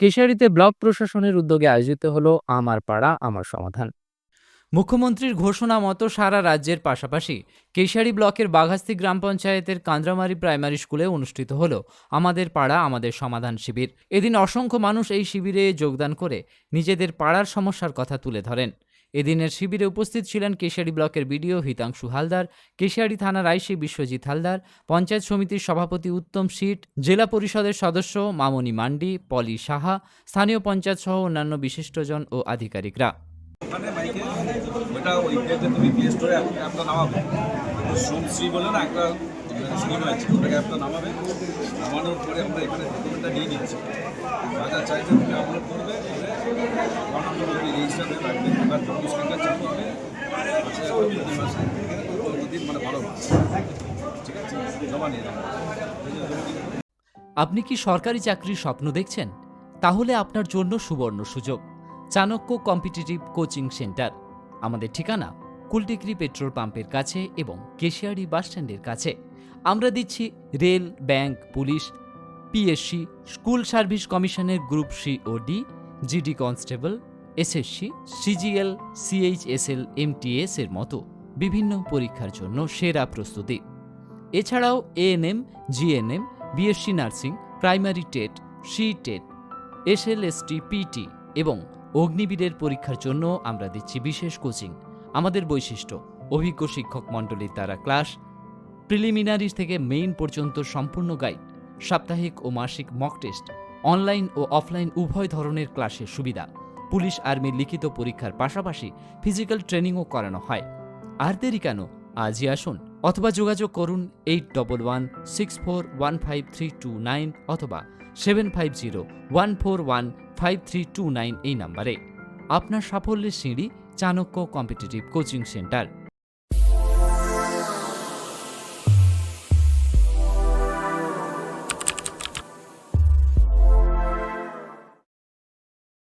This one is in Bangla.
কেশিয়াড়িতে ব্লক প্রশাসনের উদ্যোগে আয়োজিত হল আমার পাড়া, আমার সমাধান। মুখ্যমন্ত্রীর ঘোষণা মতো সারা রাজ্যের পাশাপাশি কেশারি ব্লকের বাঘাস্তি গ্রাম পঞ্চায়েতের কান্দ্রামারি প্রাইমারি স্কুলে অনুষ্ঠিত হল আমাদের পাড়া, আমাদের সমাধান শিবির। এদিন অসংখ্য মানুষ এই শিবিরে যোগদান করে নিজেদের পাড়ার সমস্যার কথা তুলে ধরেন। এদিনের শিবিরে উপস্থিত ছিলেন কেশিয়াড়ি ব্লকের বিডিও হিতাংশু হালদার কেশিয়াড়ি থানার আইসি বিশ্বজিৎ হালদার, পঞ্চায়েত সমিতির সভাপতি উত্তম শীট, জেলা পরিষদের সদস্য মামনি মান্ডি, পলি সাহা, স্থানীয় পঞ্চায়েত সহ অন্যান্য বিশিষ্টজন ও আধিকারিকরা। ওখানে বাইকে ওটা ওই ইয়েতে তুমি প্লে স্টোরে অ্যাপটা নামাবে। সোমশ্রী বলে না, একটা স্কিম আছে, ওটাকে অ্যাপটা নামাবে। নামানোর পরে আমরা এখানে ডকুমেন্টটা নিয়ে নিচ্ছি। চাইছে আপলোড করবে এবার প্রতিদিন মানে আপনি কি সরকারি চাকরির স্বপ্ন দেখছেন? তাহলে আপনার জন্য সুবর্ণ সুযোগ। Chanakya competitive coaching centre. আমাদের ঠিকানা কুলটিকরি পেট্রোল পাম্পের কাছে এবং কেশিয়ারি বাসস্ট্যান্ডের কাছে। আমরা দিচ্ছি rail, bank, police, PSC, school service কমিশনের গ্রুপ সি ও D, GD constable SSC, CGL, CHSL, MTS এর মতো বিভিন্ন পরীক্ষার জন্য সেরা প্রস্তুতি। এছাড়াও ANM, GNM, BSc nursing, primary TET, C TET, SLST, PT এবং অগ্নিবীরের পরীক্ষার জন্য আমরা দিচ্ছি বিশেষ কোচিং। আমাদের বৈশিষ্ট্য, অভিজ্ঞ শিক্ষক মণ্ডলীর দ্বারা ক্লাস প্রিলিমিনারি থেকে মেইন পর্যন্ত সম্পূর্ণ গাইড, সাপ্তাহিক ও মাসিক মক টেস্ট, অনলাইন ও অফলাইন উভয় ধরনের ক্লাসের সুবিধা। পুলিশ আর্মির লিখিত পরীক্ষার পাশাপাশি ফিজিক্যাল ট্রেনিংও করানো হয়। আর দেরি কেন? আজই আসুন অথবা যোগাযোগ করুন eight double one, six four one five three two nine অথবা seven five zero one four one five three two nine এই নাম্বারে। আপনার সাফল্যের সিঁড়ি চাণক্য কম্পিটিটিভ কোচিং সেন্টার।